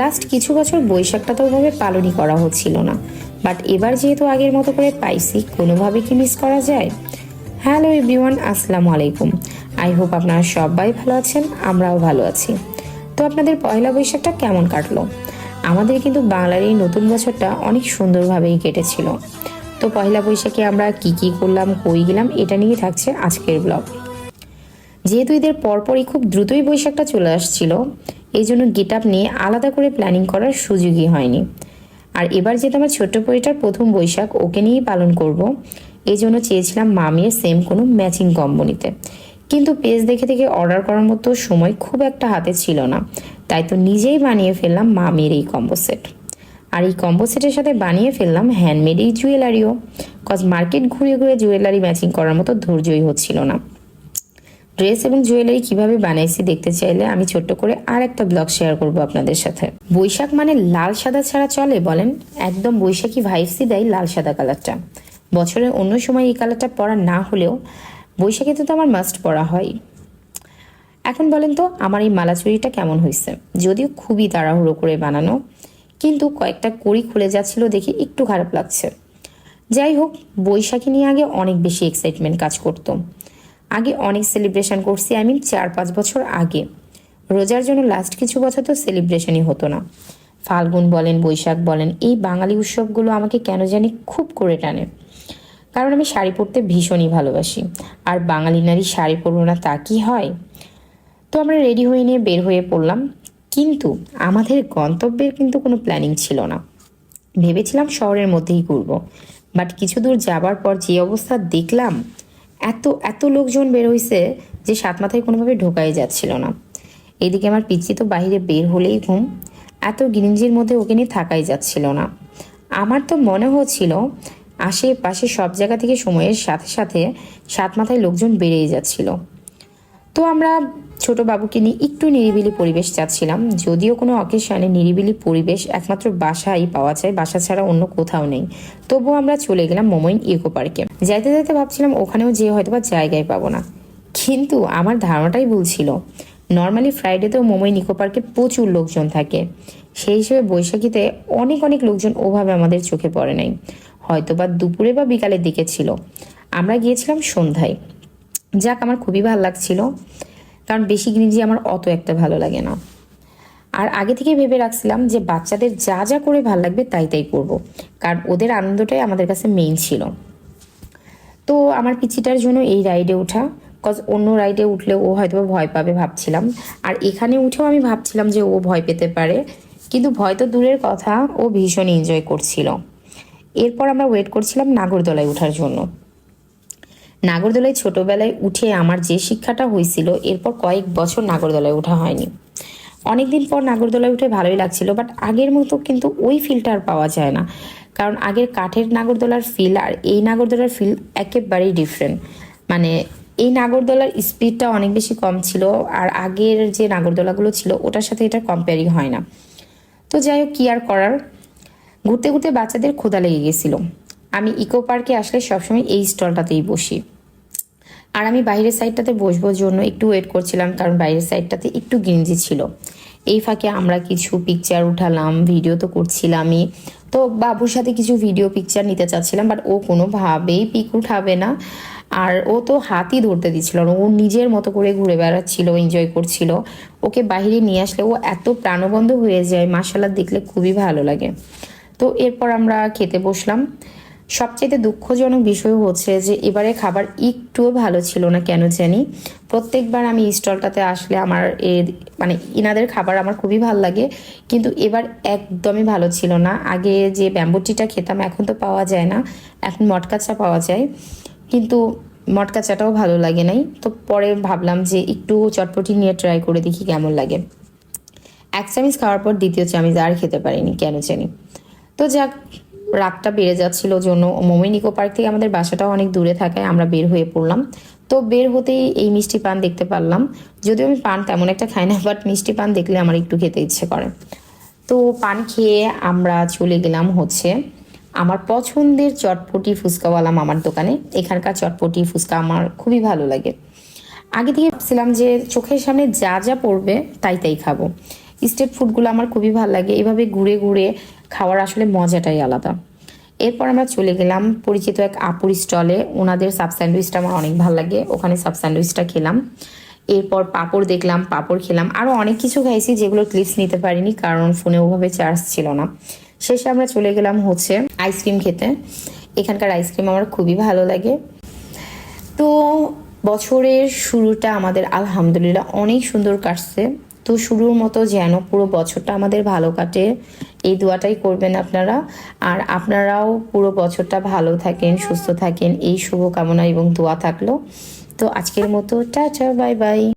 Last কিছু বছর বৈশাখটা তো ওভাবে পালনই করা হচ্ছিল না। বাট এবার যেহেতু আগের মতো করে পাইছি কোনোভাবে কি মিস করা যায়? হ্যালো এভরিওয়ান আসসালামু আলাইকুম। আই হোপ আপনারা সবাই ভালো আছেন, আমরাও ভালো আছি। তো আপনাদের পয়লা বৈশাখটা কেমন কাটলো? আমাদের কিন্তু বাংলার এই নতুন বছরটা অনেক সুন্দরভাবেই কেটেছিল। তো পয়লা বৈশাখে আমরা কি কি করলাম, কই গেলাম, এটা নিয়ে থাকছে আজকের ব্লগ যেহেতু ঈদের পরপরই খুব দ্রুতই বৈশাখটা চলে আসছিল এই জন্য গেট আপ নিয়ে আলাদা করে প্ল্যানিং করার সুযোগই হয়নি। আর এবার যেহেতু আমার ছোট্ট পরিটার প্রথম বৈশাখ, ওকে নিয়েই পালন করব এই জন্য চেয়েছিলাম মামির সেম কোনো ম্যাচিং কম্বো নিতে। কিন্তু পেজ দেখে দেখে অর্ডার করার মতো সময় খুব একটা হাতে ছিল না, তাই তো নিজেই বানিয়ে ফেললাম মামির এই কম্বো সেট আর এই কম্বো সেটের সাথে বানিয়ে ফেললাম হ্যান্ডমেড এই জুয়েলারিও কজ মার্কেট ঘুরে ঘুরে জুয়েলারি ম্যাচিং করার মতো ধৈর্যই হচ্ছিল না। ড্রেস এবং জুয়েলারি কীভাবে বানাইছি দেখতে চাইলে আমি ছোট্ট করে আর একটা ব্লগ শেয়ার করব আপনাদের সাথে। বৈশাখ মানে লাল সাদা ছাড়া চলে, বলেন? একদম বৈশাখী ভাইবসই দেয় লাল সাদা কালারটা। বছরের অন্য সময় এই কালারটা পরা না হলেও বৈশাখীতে তো আমার মাস্ট পরা হয়। এখন বলেন তো, আমার এই মালা চুরিটা কেমন হয়েছে যদিও খুবই তাড়াহুড়ো করে বানানো, কিন্তু কয়েকটা কড়ি খুলে যাচ্ছিল দেখে একটু খারাপ লাগছে। যাই হোক, বৈশাখী নিয়ে আগে অনেক বেশি এক্সাইটমেন্ট কাজ করতো। আগে অনেক সেলিব্রেশন করছি আই মিন চার পাঁচ বছর আগে। রোজার জন্য লাস্ট কিছু বছর তো সেলিব্রেশনই হতো না। ফাল্গুন বলেন, বৈশাখ বলেন, এই বাঙালি উৎসবগুলো আমাকে কেন জানি খুব করে টানে। কারণ আমি শাড়ি পরতে ভীষণই ভালোবাসি। আর বাঙালি নারী শাড়ি পরবো না তা কি হয়? তো আমরা রেডি হয়ে নিয়ে বের হয়ে পড়লাম। কিন্তু আমাদের গন্তব্যের কিন্তু কোনো প্ল্যানিং ছিল না। ভেবেছিলাম শহরের মধ্যেই ঘুরব। বাট কিছু দূর যাবার পর যে অবস্থা দেখলাম এত এত লোকজন বের হইছে যে সাত মাথায় কোনোভাবে ঢোকাই যাচ্ছিল না। এদিকে আমার পিচি তো বাহিরে বের হলেই ঘুম, এত গিরিঞ্জির মধ্যে ওকে নিয়ে থাকাই যাচ্ছিল না। আমার তো মনে হচ্ছিল আশেপাশে সব জায়গা থেকে সময়ের সাথে সাথে সাত মাথায় লোকজন বেড়েই যাচ্ছিল। তো আমরা ছোট বাবুকে নিয়ে একটু নিরিবিলি পরিবেশ চাচ্ছিলাম, যদিও কোনো অকেশনে নিরিবিলি পরিবেশ একমাত্র বাসাই পাওয়া যায়, বাসা ছাড়া অন্য কোথাও নেই। তবুও আমরা চলে গেলাম মোমইন ইকো পার্কে। যাইতে যাইতে ভাবছিলাম ওখানেও যেয়ে হয়তো বা জায়গায় পাবো না। কিন্তু আমার ধারণাটাই ভুল নর্মালি ফ্রাইডেতেও মোমইন ইকো পার্কে প্রচুর লোকজন থাকে। সেই হিসেবে বৈশাখীতে অনেক অনেক লোকজন ওভাবে আমাদের চোখে পড়ে নাই। হয়তো বা দুপুরে বা বিকালের দিকে ছিল। আমরা গিয়েছিলাম সন্ধ্যায়। যাক, আমার খুবই ভালো লাগছিল। কারণ বেশি গ্রিঞ্জি আমার অত একটা ভালো লাগে না। আর আগে থেকে ভেবে রাখছিলাম যে বাচ্চাদের যা যা করে ভালো লাগবে তাই তাই করব। কারণ ওদের আনন্দটাই আমাদের কাছে মেইন ছিল। তো আমার পিচিটার জন্য এই রাইডে ওঠা। কজ অন্য রাইডে উঠলে ও হয়তো ভয় পাবে ভাবছিলাম। আর এখানে উঠেও আমি ভাবছিলাম যে ও ভয় পেতে পারে। কিন্তু ভয় তো দূরের কথা, ও ভীষণ এনজয় করছিল। এরপর আমরা ওয়েট করছিলাম নাগরদোলায় ওঠার জন্য। নাগরদোলায় ছোটবেলায় উঠে আমার যে শিক্ষাটা হয়েছিল, এরপর কয়েক বছর নাগরদোলায় ওঠা হয়নি। অনেকদিন পর নাগরদোলায় উঠে ভালোই লাগছিল বাট আগের মতো কিন্তু ওই ফিলটা আর পাওয়া যায় না। কারণ আগের কাঠের নাগরদোলার ফিল আর এই নাগরদোলার ফিল একেবারেই ডিফারেন্ট মানে এই নাগরদোলার স্পিডটা অনেক বেশি কম ছিল আর আগের যে নাগরদোলাগুলো ছিল, ওটার সাথে এটা কম্পেয়ারই হয় না। তো যাই হোক, কি আর করার? ঘুরতে ঘুরতে বাচ্চাদের ক্ষুধা লেগে গেছিল। আমি ইকো পার্কে আসলে সবসময় এই স্টলটাতেই বসি। আর আমি বাইরের সাইডটাতে বসবোর জন্য একটু ওয়েট করছিলাম, কারণ বাইরের সাইডটাতে একটু গেঞ্জি ছিল। এই ফাঁকে আমরা কিছু পিকচার উঠালাম ভিডিও তো করছিলামই। তো বাবুর সাথে কিছু ভিডিও পিকচার নিতে চাচ্ছিলাম বাট ও কোনোভাবেই পিক উঠাবে না। আর ও তো হাতই ধরতে দিচ্ছিল না, ও নিজের মতো করে ঘুরে বেড়াচ্ছিল এনজয় করছিল। ওকে বাইরে নিয়ে আসলে ও এত প্রাণবন্ধ হয়ে যায় মাসাল্লাহ দেখলে খুবই ভালো লাগে। তো এরপর আমরা খেতে বসলাম। সবচাইতে দুঃখজনক বিষয় হচ্ছে যে এবারে খাবার একটুও ভালো ছিল না কেন জানি? প্রত্যেকবার আমি স্টলটাতে আসলে আমার এ মানে ইনাদের খাবার আমার খুবই ভালো লাগে, কিন্তু এবার একদমই ভালো ছিল না। আগে যে ব্যাম্বুটিটা খেতাম এখন তো পাওয়া যায় না, এখন মটকা চা পাওয়া যায়, কিন্তু মটকা চাটাও ভালো লাগে নাই। তো পরে ভাবলাম যে একটু চটপটি নিয়ে ট্রাই করে দেখি কেমন লাগে। এক চামিচ খাওয়ার পর দ্বিতীয় চামিচ আর খেতে পারিনি কেন জানি। তো যাক রাতটা বেড়ে যাচ্ছিল জন্য। মোমিন ইকো পার্ক থেকে আমাদের বাসাটাও অনেক দূরে থাকায় আমরা বের হয়ে পড়লাম। তো বের হতেই এই মিষ্টি পান দেখতে পারলাম। যদিও আমি পান তেমন একটা খাই না বাট মিষ্টি পান দেখলে আমার একটু খেতে ইচ্ছে করে। তো পান খেয়ে আমরা চলে গেলাম হচ্ছে আমার পছন্দের চটপটি ফুচকাওয়ালা মামার দোকানে। এখানকার চটপটি ফুচকা আমার খুবই ভালো লাগে। আগে থেকে ভাবছিলাম যে চোখের সামনে যা যা পড়বে তাই তাই খাব। স্ট্রিট ফুডগুলো আমার খুবই ভালো লাগে। এভাবে ঘুরে ঘুরে খাওয়ার আসলে মজাটাই আলাদা। এরপর আমরা চলে গেলাম পরিচিত এক আপুর স্টলে। ওনাদের সাব স্যান্ডউইচটা আমার অনেক ভালো লাগে, ওখানে সাব স্যান্ডউইচটা খেলাম। এরপর পাপড় দেখলাম, পাপড় খেলাম। আরও অনেক কিছু খাইছি যেগুলো ক্লিপস নিতে পারিনি কারণ ফোনে ওভাবে চার্জ ছিল না। শেষে আমরা চলে গেলাম হচ্ছে আইসক্রিম খেতে। এখানকার আইসক্রিম আমার খুবই ভালো লাগে। তো বছরের শুরুটা আমাদের আলহামদুলিল্লাহ অনেক সুন্দর কাটছে। তো শুরুর মতো যেন পুরো বছরটা আমাদের ভালো কাটে। এই দোয়াটাই করবেন আপনারা। আর আপনারাও পুরো বছরটা ভালো থাকেন, সুস্থ থাকেন। এই শুভকামনা এবং দোয়া থাকল। তো আজকের মতো, টাটা, বাই বাই।